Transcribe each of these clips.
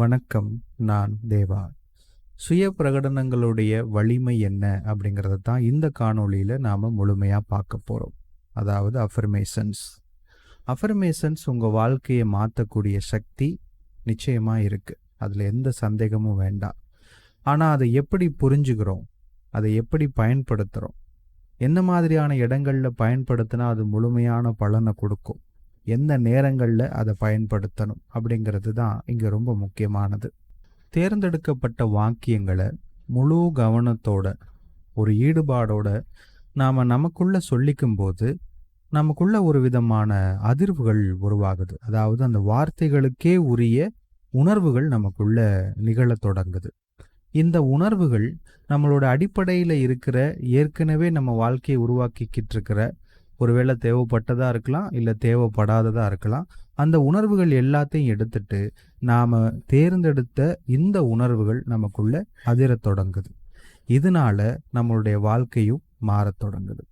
வணக்கம் நான் தேவா. சுய பிரகடனங்களுடைய வலிமை என்ன அப்படிங்கிறத தான் இந்த காணொளியில் நாம் முழுமையாக பார்க்க போகிறோம் அதாவது அஃபர்மேஷன்ஸ் அஃபர்மேஷன்ஸ் உங்கள் வாழ்க்கையை மாற்றக்கூடிய சக்தி நிச்சயமாக இருக்குது அதில் எந்த சந்தேகமும் வேண்டாம். ஆனால் அதை எப்படி புரிஞ்சுக்கிறோம்? அதை எப்படி பயன்படுத்துகிறோம் என்ன மாதிரியான இடங்களில் பயன்படுத்தினா அது முழுமையான பலனை கொடுக்கும்? எந்த நேரங்களில் அதை பயன்படுத்தணும் அப்படிங்கிறது தான் இங்கே ரொம்ப முக்கியமானது. தேர்ந்தெடுக்கப்பட்ட வாக்கியங்களை முழு கவனத்தோட ஒரு ஈடுபாடோட நாம் நமக்குள்ளே சொல்லிக்கும் போது நமக்குள்ள ஒரு விதமான அதிர்வுகள் உருவாகுது. அதாவது அந்த வார்த்தைகளுக்கே உரிய உணர்வுகள் நமக்குள்ள நிகழத் தொடங்குது. இந்த உணர்வுகள் நம்மளோட அடிப்படையில் இருக்கிற ஏற்கனவே நம்ம வாழ்க்கையை உருவாக்கிக்கிட்டு இருக்கிற ஒருவேளை தேவைப்பட்டதாக இருக்கலாம் இல்லை தேவைப்படாததாக இருக்கலாம். அந்த உணர்வுகள் எல்லாத்தையும் எடுத்துட்டு நாம் தேர்ந்தெடுத்த இந்த உணர்வுகள் நமக்குள்ளே அதிரத் தொடங்குது. இதனால நம்மளுடைய வாழ்க்கையும் மாறத் தொடங்குது.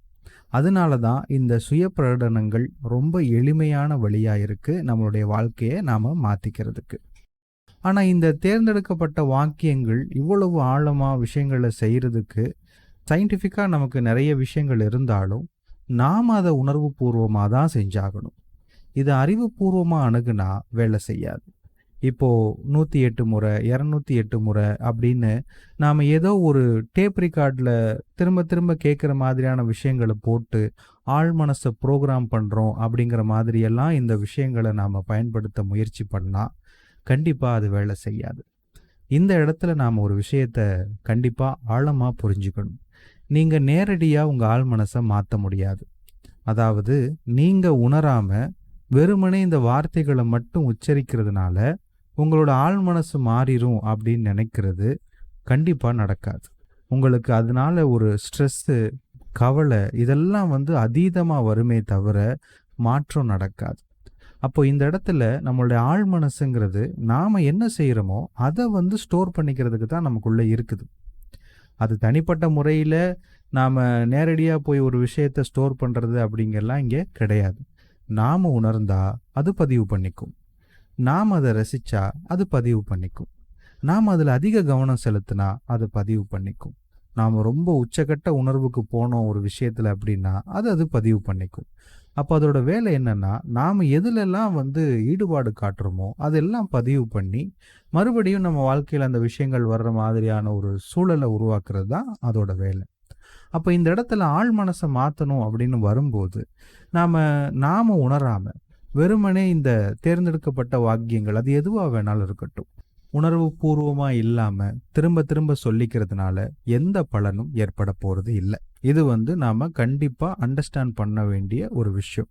அதனால தான் இந்த சுய பிரகடனங்கள் ரொம்ப எளிமையான வழியாக இருக்குது நம்மளுடைய வாழ்க்கையை நாம் மாற்றிக்கிறதுக்கு ஆனால் இந்த தேர்ந்தெடுக்கப்பட்ட வாக்கியங்கள் இவ்வளவு ஆழமாக விஷயங்களை செய்கிறதுக்கு சயின்டிஃபிக்காக நமக்கு நிறைய விஷயங்கள் இருந்தாலும் நாம் அதை உணர்வு பூர்வமாக தான் செஞ்சாகணும். இது அறிவுபூர்வமாக அணுகுனா வேலை செய்யாது. இப்போது நூற்றி எட்டு முறை இரநூத்தி எட்டு முறை அப்படின்னு நாம் ஏதோ ஒரு டேப் ரெக்கார்டில் திரும்ப திரும்ப கேட்குற மாதிரியான விஷயங்களை போட்டு ஆள் மனசை ப்ரோக்ராம் பண்ணுறோம் அப்படிங்கிற மாதிரியெல்லாம் இந்த விஷயங்களை நாம் பயன்படுத்த முயற்சி பண்ணால் கண்டிப்பாக அது வேலை செய்யாது. இந்த இடத்துல நாம் ஒரு விஷயத்த கண்டிப்பாக ஆழமாக புரிஞ்சுக்கணும். நீங்கள் நேரடியாக உங்கள் ஆள் மனசை மாற்ற முடியாது. அதாவது நீங்கள் உணராமல் வெறுமனே இந்த வார்த்தைகளை மட்டும் உச்சரிக்கிறதுனால உங்களோட ஆள் மனசு மாறிடும் அப்படின்னு நினைக்கிறது கண்டிப்பாக நடக்காது. உங்களுக்கு அதனால ஒரு ஸ்ட்ரெஸ்ஸு கவலை இதெல்லாம் வந்து அதீதமாக வருமே தவிர மாற்றம் நடக்காது. அப்போ இந்த இடத்துல நம்மளுடைய ஆழ் மனசுங்கிறது நாம் என்ன செய்கிறோமோ அதை வந்து ஸ்டோர் பண்ணிக்கிறதுக்கு தான் நமக்குள்ளே இருக்குது. அது தனிப்பட்ட முறையில் நாம் நேரடியாக போய் ஒரு விஷயத்தை ஸ்டோர் பண்ணுறது அப்படிங்கெல்லாம் இங்கே கிடையாது. நாம் உணர்ந்தால் அது பதிவு பண்ணிக்கும். நாம் அதை ரசித்தா அது பதிவு பண்ணிக்கும். நாம் அதில் அதிக கவனம் செலுத்தினா அது பதிவு பண்ணிக்கும். நாம் ரொம்ப உச்சக்கட்ட உணர்வுக்கு போனோம் ஒரு விஷயத்தில் அப்படின்னா அது அது பதிவு பண்ணிக்கும். அப்போ அதோட வேலை என்னன்னா நாம் எதுலெல்லாம் வந்து ஈடுபாடு காட்டுறோமோ அதெல்லாம் பதிவு பண்ணி மறுபடியும் நம்ம வாழ்க்கையில் அந்த விஷயங்கள் வர்ற மாதிரியான ஒரு சூழலை உருவாக்குறது தான் அதோட வேலை. அப்போ இந்த இடத்துல ஆள் மனசை மாற்றணும் அப்படின்னு வரும்போது நாம் நாம் உணராமல் வெறுமனே இந்த தேர்ந்தெடுக்கப்பட்ட வாக்கியங்கள் அது எதுவாக வேணாலும் இருக்கட்டும். உணர்வு பூர்வமாக இல்லாமல் திரும்ப திரும்ப சொல்லிக்கிறதுனால எந்த பலனும் ஏற்பட போகிறது இல்லை. இது வந்து நாம் கண்டிப்பாக அண்டர்ஸ்டாண்ட் பண்ண வேண்டிய ஒரு விஷயம்.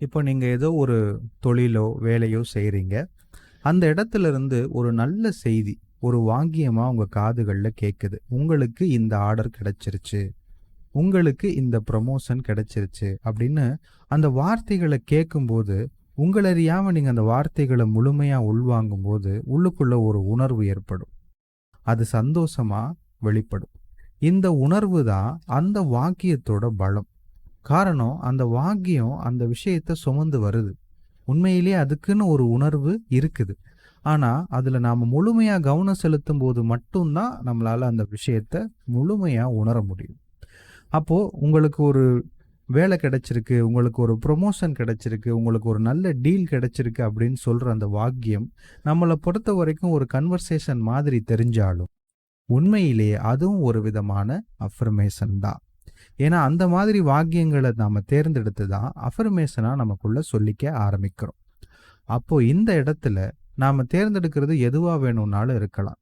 இப்போ நீங்கள் ஏதோ ஒரு தொழிலோ வேலையோ செய்கிறீங்க அந்த இடத்துல இருந்து ஒரு நல்ல செய்தி ஒரு வாங்கியமாக உங்கள் காதுகளில் கேட்குது உங்களுக்கு இந்த ஆர்டர் கிடைச்சிருச்சு. உங்களுக்கு இந்த ப்ரமோஷன் கிடைச்சிருச்சு அப்படின்னு அந்த வார்த்தைகளை கேட்கும்போது உங்களறியாமல் நீங்கள் அந்த வார்த்தைகளை முழுமையாக உள்வாங்கும் போது உள்ளுக்குள்ள ஒரு உணர்வு ஏற்படும். அது சந்தோஷமாக வெளிப்படும். இந்த உணர்வு தான் அந்த வாக்கியத்தோட பலம். காரணம் அந்த வாக்கியம் அந்த விஷயத்தை சுமந்து வருது. உண்மையிலே அதுக்குன்னு ஒரு உணர்வு இருக்குது. ஆனால் அதில் நாம் முழுமையாக கவனம் செலுத்தும் போது மட்டும்தான் நம்மளால் அந்த விஷயத்தை முழுமையாக உணர முடியும். அப்போது உங்களுக்கு ஒரு வேலை கிடைச்சிருக்கு உங்களுக்கு ஒரு ப்ரொமோஷன் கிடைச்சிருக்கு உங்களுக்கு ஒரு நல்ல டீல் கிடைச்சிருக்கு அப்படின்னு சொல்கிற அந்த வாக்கியம் நம்மளை பொறுத்த வரைக்கும் ஒரு கன்வர்சேஷன் மாதிரி தெரிஞ்சாலும் உண்மையிலேயே அதுவும் ஒரு விதமான அஃபர்மேஷன் தான். ஏன்னா அந்த மாதிரி வாக்கியங்களை நாம் தேர்ந்தெடுத்து தான் அஃபர்மேஷனாக நமக்குள்ளே சொல்லிக்க ஆரம்பிக்கிறோம். அப்போது இந்த இடத்துல நாம் தேர்ந்தெடுக்கிறது எதுவாக வேணும்னாலும் இருக்கலாம்.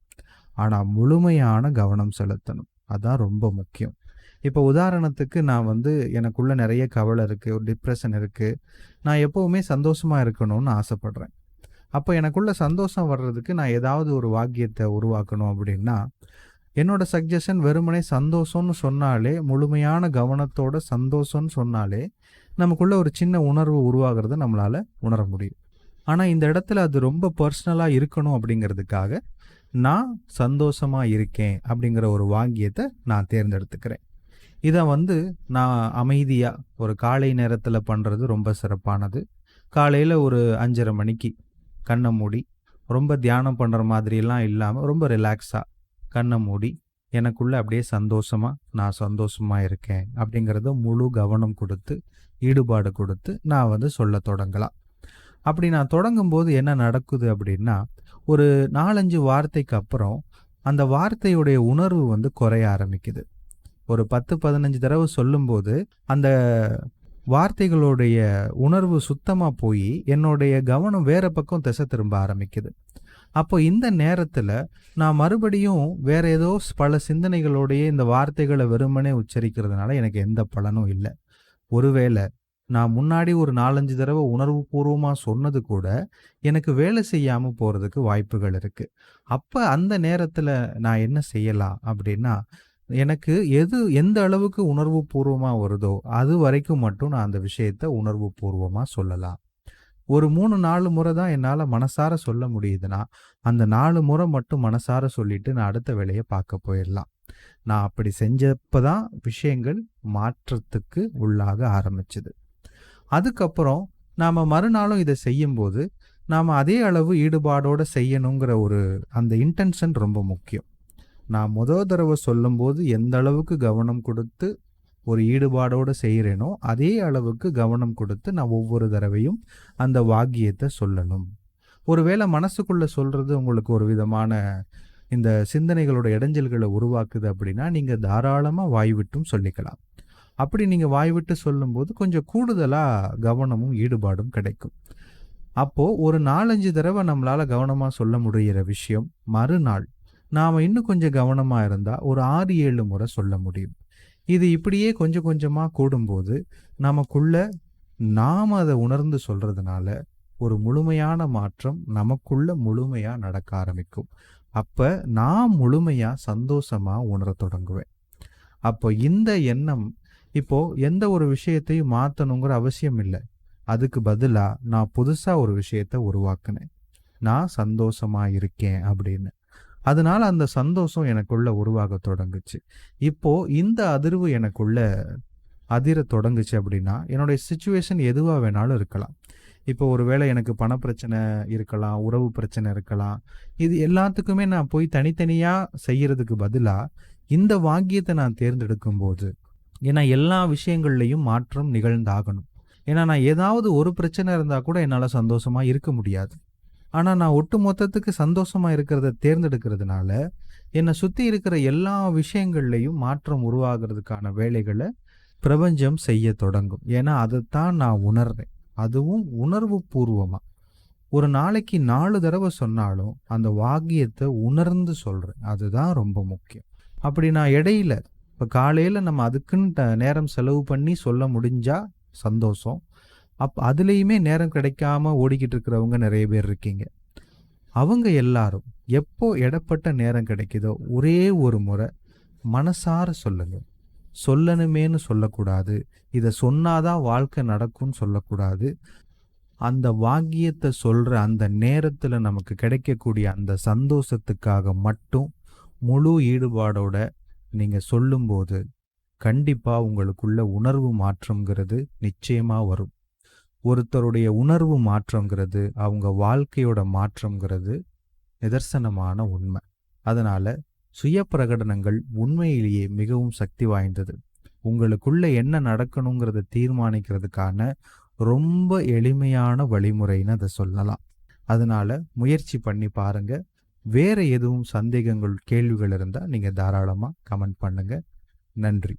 ஆனால் முழுமையான கவனம் செலுத்தணும். அதான் ரொம்ப முக்கியம். இப்போ உதாரணத்துக்கு நான் வந்து எனக்குள்ள நிறைய கவலை இருக்குது ஒரு டிப்ரெஷன் இருக்குது நான் எப்போவுமே சந்தோஷமாக இருக்கணும்னு ஆசைப்பட்றேன். அப்போ எனக்குள்ள சந்தோஷம் வர்றதுக்கு நான் ஏதாவது ஒரு வாக்கியத்தை உருவாக்கணும் அப்படின்னா என்னோட சஜஷன் வெறுமனே சந்தோஷம்னு சொன்னாலே முழுமையான கவனத்தோட சந்தோஷம்னு சொன்னாலே நமக்குள்ள ஒரு சின்ன உணர்வு உருவாகிறத நம்மளால் உணர முடியும். ஆனால் இந்த இடத்துல அது ரொம்ப பர்சனலாக இருக்கணும் அப்படிங்கிறதுக்காக நான் சந்தோஷமாக இருக்கேன் அப்படிங்கிற ஒரு வாக்கியத்தை நான் தேர்ந்தெடுத்துக்கிறேன். இதை வந்து நான் அமைதியாக ஒரு காலை நேரத்தில் பண்ணுறது ரொம்ப சிறப்பானது. காலையில் ஒரு அஞ்சரை மணிக்கு கண்ணை மூடி ரொம்ப தியானம் பண்ணுற மாதிரிலாம் இல்லாமல் ரொம்ப ரிலாக்ஸாக கண்ணை மூடி எனக்குள்ளே அப்படியே சந்தோஷமாக நான் சந்தோஷமாக இருக்கேன் அப்படிங்கிறத முழு கவனம் கொடுத்து ஈடுபாடு கொடுத்து நான் வந்து சொல்ல தொடங்கலாம். அப்படி நான் தொடங்கும்போது என்ன நடக்குது அப்படின்னா ஒரு நாலஞ்சு வார்த்தைக்கு அப்புறம் அந்த வார்த்தையுடைய உணர்வு வந்து குறைய ஆரம்பிக்குது. ஒரு பத்து பதினஞ்சு தடவை சொல்லும்போது அந்த வார்த்தைகளுடைய உணர்வு சுத்தமாக போய் என்னுடைய கவனம் வேற பக்கம் திசை திரும்ப ஆரம்பிக்குது. அப்போ இந்த நேரத்தில் நான் மறுபடியும் வேற ஏதோ பல சிந்தனைகளோடைய இந்த வார்த்தைகளை வெறுமனே உச்சரிக்கிறதுனால எனக்கு எந்த பலனும் இல்லை. ஒருவேளை நான் முன்னாடி ஒரு நாலஞ்சு தடவை உணர்வு பூர்வமாக சொன்னது கூட எனக்கு வேலை செய்யாமல் போகிறதுக்கு வாய்ப்புகள் இருக்குது அப்போ அந்த நேரத்தில் நான் என்ன செய்யலாம் அப்படின்னா எனக்கு எது எந்த அளவுக்கு உணர்வு பூர்வமாக வருதோ அது வரைக்கும் மட்டும் நான் அந்த விஷயத்த உணர்வு பூர்வமாக சொல்லலாம். ஒரு மூணு நாலு முறை தான் என்னால் மனசார சொல்ல முடியுதுன்னா அந்த நாலு முறை மட்டும் மனசார சொல்லிட்டு நான் அடுத்த வேலையை பார்க்க போயிடலாம். நான் அப்படி செஞ்சப்போ தான் விஷயங்கள் மாற்றத்துக்கு உள்ளாக ஆரம்பிச்சுது. அதுக்கப்புறம் நாம் மறுநாளும் இதை செய்யும்போது நாம் அதே அளவு ஈடுபாடோடு செய்யணுங்கிற ஒரு அந்த இன்டென்ஷன் ரொம்ப முக்கியம். நான் முதல் தடவை சொல்லும்போது எந்த அளவுக்கு கவனம் கொடுத்து ஒரு ஈடுபாடோடு செய்கிறேனோ அதே அளவுக்கு கவனம் கொடுத்து நான் ஒவ்வொரு தடவையும் அந்த வாக்கியத்தை சொல்லணும். ஒருவேளை மனசுக்குள்ளே சொல்கிறது உங்களுக்கு ஒரு விதமான இந்த சிந்தனைகளோட இடைஞ்சல்களை உருவாக்குது அப்படின்னா நீங்கள் தாராளமாக வாய் விட்டும் சொல்லிக்கலாம். அப்படி நீங்கள் வாய் விட்டு சொல்லும்போது கொஞ்சம் கூடுதலாக கவனமும் ஈடுபாடும் கிடைக்கும். அப்போது ஒரு நாலஞ்சு தடவை நம்மளால் கவனமாக சொல்ல முடிகிற விஷயம் மறுநாள். நாம் இன்னும் கொஞ்சம் கவனமாக இருந்தால் ஒரு ஆறு ஏழு முறை சொல்ல முடியும். இது இப்படியே கொஞ்சம் கொஞ்சமாக கூடும்போது நமக்குள்ள நாம் அதை உணர்ந்து சொல்கிறதுனால ஒரு முழுமையான மாற்றம் நமக்குள்ள முழுமையாக நடக்க ஆரம்பிக்கும். அப்போ நான் முழுமையாக சந்தோஷமாக உணர தொடங்குவேன். அப்போ இந்த எண்ணம் இப்போது எந்த ஒரு விஷயத்தையும் மாற்றணுங்கிற அவசியம் இல்லை. அதுக்கு பதிலாக நான் புதுசாக ஒரு விஷயத்த உருவாக்குனேன். நான் சந்தோஷமாக இருக்கேன் அப்படின்னு. அதனால அந்த சந்தோஷம் எனக்குள்ள உருவாக தொடங்குச்சு. இப்போ இந்த அதிர்வு எனக்குள்ள அதிர தொடங்குச்சு அப்படின்னா என்னுடைய சுச்சுவேஷன் எதுவாக வேணாலும் இருக்கலாம். இப்போ ஒருவேளை எனக்கு பண பிரச்சனை இருக்கலாம் உறவு பிரச்சனை இருக்கலாம் இது எல்லாத்துக்குமே நான் போய் தனித்தனியாக செய்யறதுக்கு பதிலாக இந்த வாக்கியத்தை நான் தேர்ந்தெடுக்கும் போது ஏன்னா எல்லா விஷயங்கள்லையும் மாற்றம் நிகழ்ந்தாகணும். ஏன்னா நான் ஏதாவது ஒரு பிரச்சனை இருந்தால் கூட என்னால் சந்தோஷமாக இருக்க முடியாது. ஆனால் நான் ஒட்டு மொத்தத்துக்கு சந்தோஷமாக இருக்கிறத தேர்ந்தெடுக்கிறதுனால என்னை சுற்றி இருக்கிற எல்லா விஷயங்கள்லையும் மாற்றம் உருவாகிறதுக்கான வேலைகளை பிரபஞ்சம் செய்ய தொடங்கும். ஏன்னா அதைத்தான் நான் உணர்றேன். அதுவும் உணர்வு பூர்வமாக ஒரு நாளைக்கு நாலு தடவை சொன்னாலும் அந்த வாக்கியத்தை உணர்ந்து சொல்கிறேன் அதுதான் ரொம்ப முக்கியம். அப்படி நான் இடையில இப்போ காலையில் நம்ம அதுக்குன்னு நேரம் செலவு பண்ணி சொல்ல முடிஞ்சால் சந்தோஷம். அப் அதுலேயுமே நேரம் கிடைக்காம ஓடிக்கிட்டு இருக்கிறவங்க நிறைய பேர் இருக்கீங்க. அவங்க எல்லாரும் எப்போ இடப்பட்ட நேரம் கிடைக்குதோ ஒரே ஒரு முறை மனசார சொல்லுங்க. சொல்லணுமேனு சொல்லக்கூடாது. இதை சொன்னாதான் வாழ்க்கை நடக்கும்னு சொல்லக்கூடாது. அந்த வாக்கியத்தை சொல்கிற அந்த நேரத்தில் நமக்கு கிடைக்கக்கூடிய அந்த சந்தோஷத்துக்காக மட்டும் முழு ஈடுபாடோட நீங்கள் சொல்லும்போது கண்டிப்பாக உங்களுக்குள்ள உணர்வு மாற்றங்கிறது நிச்சயமாக வரும். ஒருத்தருடைய உணர்வு மாற்றங்கிறது அவங்க வாழ்க்கையோட மாற்றங்கிறது நிதர்சனமான உண்மை. அதனால சுய பிரகடனங்கள் உண்மையிலேயே மிகவும் சக்தி வாய்ந்தது. உங்களுக்குள்ள என்ன நடக்கணுங்கிறத தீர்மானிக்கிறதுக்கான ரொம்ப எளிமையான வழிமுறைன்னு அதை சொல்லலாம். அதனால முயற்சி பண்ணி பாருங்க. வேற எதுவும் சந்தேகங்கள் கேள்விகள் இருந்தால் நீங்கள் தாராளமாக கமெண்ட் பண்ணுங்க. நன்றி.